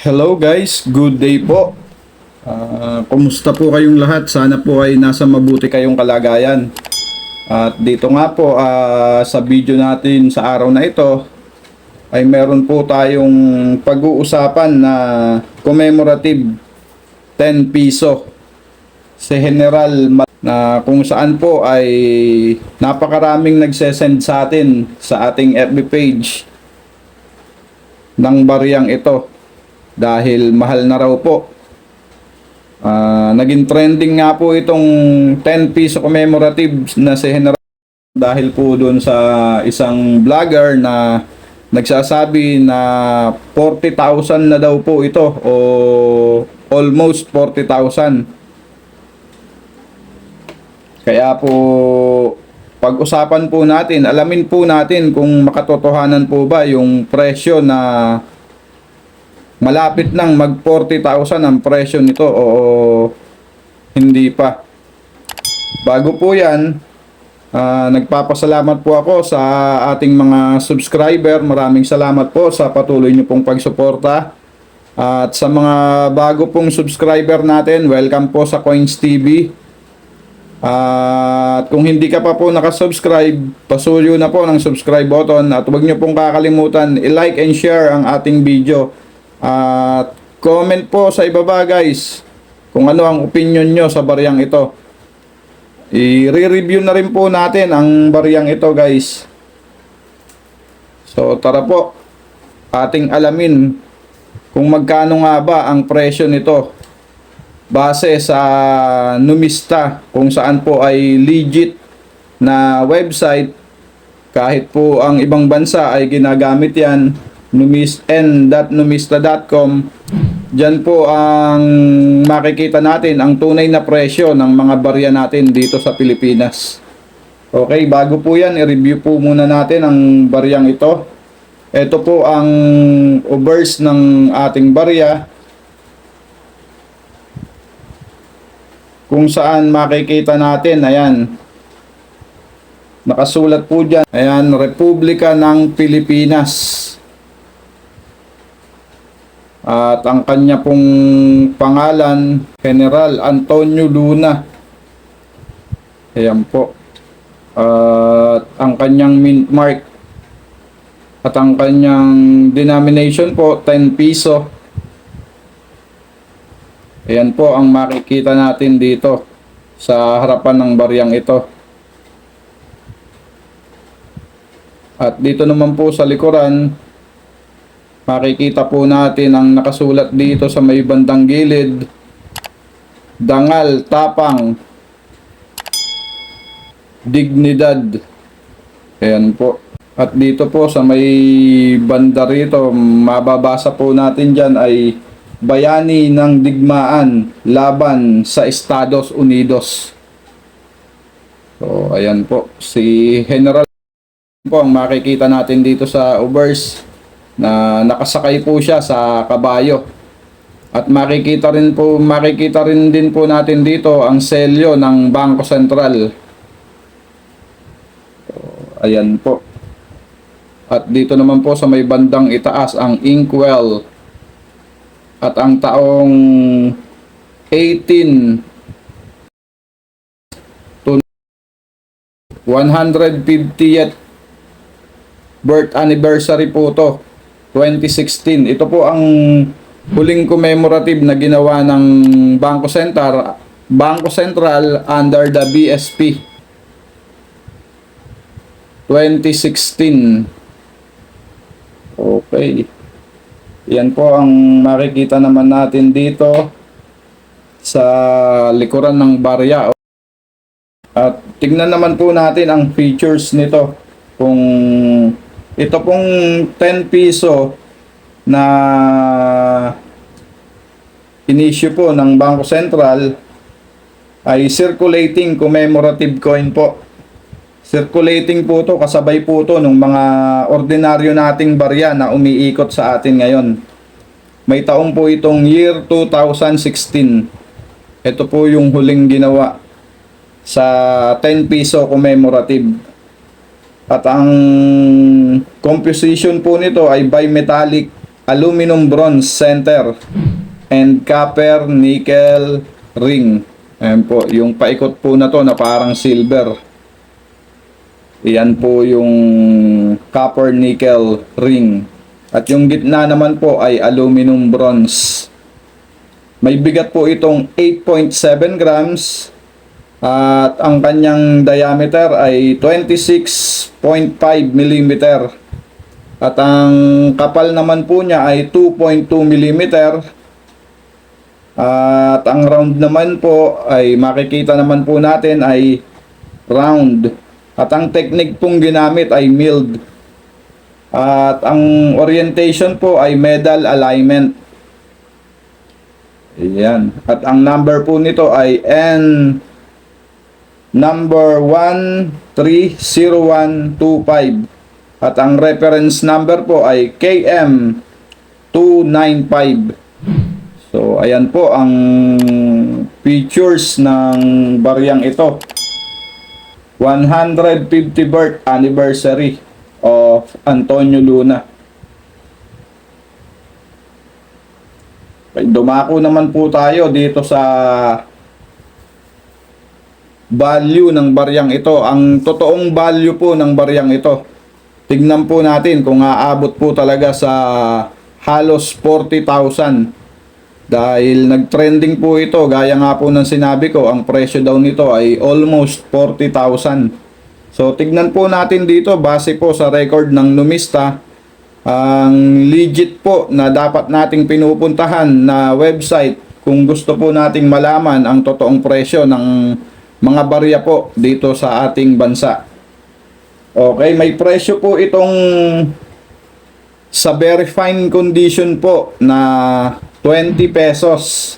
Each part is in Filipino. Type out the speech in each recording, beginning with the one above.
Hello guys, good day po. Ah, kumusta po kayong lahat? Sana po ay nasa mabuti kayong kalagayan. At dito nga po ah, sa video natin sa araw na ito ay meron po tayong pag-uusapan na commemorative 10 piso si General Ma- na kung saan po ay napakaraming nagsesend sa atin sa ating FB page ng bariyang ito dahil mahal na raw po. Ah, naging trending nga po itong 10 piso commemorative na si General dahil po doon sa isang vlogger na nagsasabi na 40,000 na daw po ito o almost 40,000. Kaya po pag-usapan po natin, alamin po natin kung makatotohanan po ba yung presyo na malapit nang mag 40,000 ang presyo nito o hindi pa. Bago po yan, ah, nagpapasalamat po ako sa ating mga subscriber. Maraming salamat po sa patuloy niyo pong pagsuporta. At sa mga bago pong subscriber natin, welcome po sa Coins TV. At kung hindi ka pa po nakasubscribe, pasuyo na po ng subscribe button at huwag niyo pong kakalimutan i-like and share ang ating video. At comment po sa ibaba guys kung ano ang opinion nyo sa bariyang ito. I-re-review na rin po natin ang bariyang ito guys. So tara po, ating alamin kung magkano nga ba ang presyo nito base sa Numista kung saan po ay legit na website kahit po ang ibang bansa ay ginagamit yan numis n.numista.com Diyan po ang makikita natin ang tunay na presyo ng mga barya natin dito sa Pilipinas. Okay, bago po yan, i-review po muna natin ang baryang ito. Ito po ang overs ng ating barya. Kung saan makikita natin, ayan. Nakasulat po dyan, ayan, Republika ng Pilipinas. At ang kanya pong pangalan, General Antonio Luna. Ayan po. At ang kanyang mint mark at ang kanyang denomination po 10 piso. Ayan po ang makikita natin dito sa harapan ng baryang ito. At dito naman po sa likuran, makikita po natin ang nakasulat dito sa may bandang gilid. Dangal, tapang, dignidad. Ayan po. At dito po sa may banda rito, mababasa po natin dyan ay bayani ng digmaan laban sa Estados Unidos. So, ayan po. Si General po ang makikita natin dito sa overs na nakasakay po siya sa kabayo. At makikita rin po makikita rin din po natin dito ang selyo ng Bangko Sentral. So, ayan po. At dito naman po sa may bandang itaas ang inkwell. At ang taong 18 to 150th birth anniversary po to 2016. Ito po ang huling commemorative na ginawa ng Bangko Sentral, Bangko Sentral under the BSP 2016. Okay. Yan po ang makikita naman natin dito sa likuran ng barya. At tignan naman po natin ang features nito. Kung ito pong 10 piso na inisyu po ng Bangko Sentral ay circulating commemorative coin po. Circulating po to, kasabay po to ng mga ordinaryo nating barya na umiikot sa atin ngayon. May taong po itong year 2016. Ito po yung huling ginawa sa 10 piso commemorative. At ang composition po nito ay bimetallic aluminum bronze center and copper nickel ring. Ayan po, yung paikot po na to na parang silver. Iyan po yung copper nickel ring. At yung gitna naman po ay aluminum bronze. May bigat po itong 8.7 grams at ang kanyang diameter ay 26.5 mm. At ang kapal naman po niya ay 2.2 mm. At ang round naman po ay makikita naman po natin ay round. At ang technique pong ginamit ay milled. At ang orientation po ay medal alignment. Ayan. At ang number po nito ay N number 130125. At ang reference number po ay KM 295. So, ayan po ang features ng bariyang ito. 150 birth anniversary of Antonio Luna. Dumako naman po tayo dito sa value ng bariyang ito. Ang totoong value po ng bariyang ito. Tignan po natin kung aabot po talaga sa halos 40,000. Dahil nag-trending po ito, gaya nga po ng sinabi ko, ang presyo daw nito ay almost 40,000. So tignan po natin dito base po sa record ng numista ang legit po na dapat nating pinupuntahan na website kung gusto po nating malaman ang totoong presyo ng mga barya po dito sa ating bansa. Okay, may presyo po itong sa very fine condition po na 20 pesos.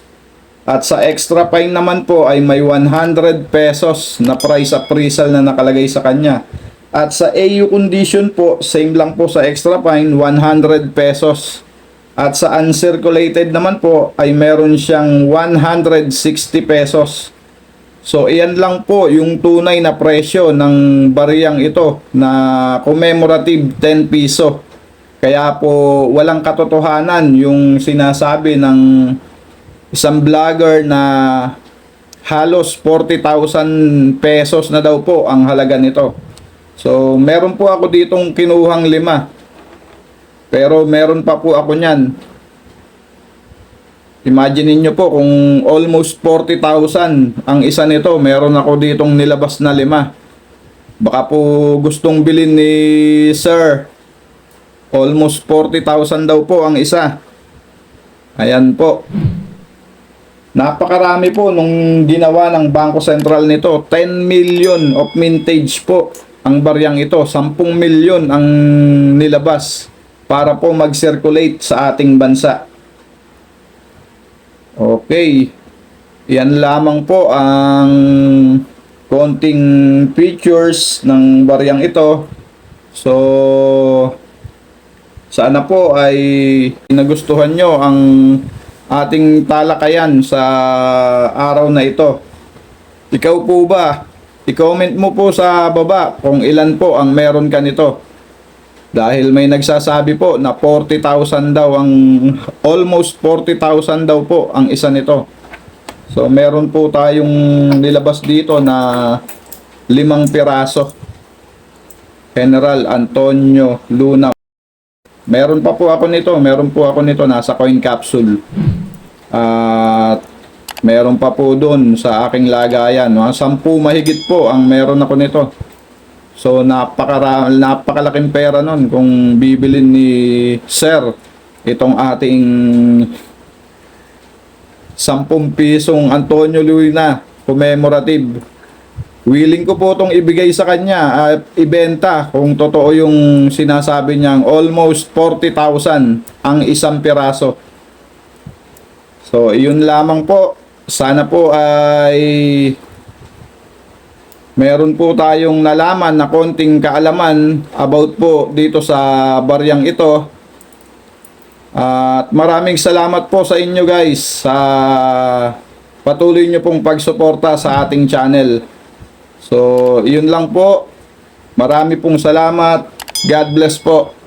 At sa extra fine naman po ay may 100 pesos na price appraisal na nakalagay sa kanya. At sa AU condition po, same lang po sa extra fine, 100 pesos. At sa uncirculated naman po ay meron siyang 160 pesos. So, iyan lang po yung tunay na presyo ng bariyang ito na commemorative 10 piso. Kaya po walang katotohanan yung sinasabi ng isang vlogger na halos 40,000 pesos na daw po ang halaga nito. So, meron po ako ditong kinuhang lima. Pero meron pa po ako niyan. Imagine niyo po kung almost 40,000 ang isa nito, meron ako ditong nilabas na lima. Baka po gustong bilhin ni Sir. Almost 40,000 daw po ang isa. Ayan po. Napakarami po nung ginawa ng Bangko Sentral nito. 10 million of mintage po ang baryang ito. 10 million ang nilabas para po mag-circulate sa ating bansa. Okay. Yan lamang po ang konting features ng baryang ito. So, sana po ay nagustuhan nyo ang ating talakayan sa araw na ito. Ikaw po ba? I-comment mo po sa baba kung ilan po ang meron ka nito. Dahil may nagsasabi po na 40,000 daw ang almost 40,000 daw po ang isa nito. So meron po tayong nilabas dito na limang piraso. General Antonio Luna. Meron pa po ako nito, meron po ako nito nasa coin capsule. At meron pa po doon sa aking lagayan. Mga sampu mahigit po ang meron ako nito. So napakara napakalaking pera nun kung bibilin ni Sir itong ating 10 pisong Antonio Luna commemorative. Willing ko po itong ibigay sa kanya at ibenta kung totoo yung sinasabi niyang almost 40,000 ang isang piraso. So, yun lamang po. Sana po ay meron po tayong nalaman na konting kaalaman about po dito sa baryang ito. At maraming salamat po sa inyo guys sa patuloy nyo pong pagsuporta sa ating channel. So, yun lang po. Marami pong salamat. God bless po.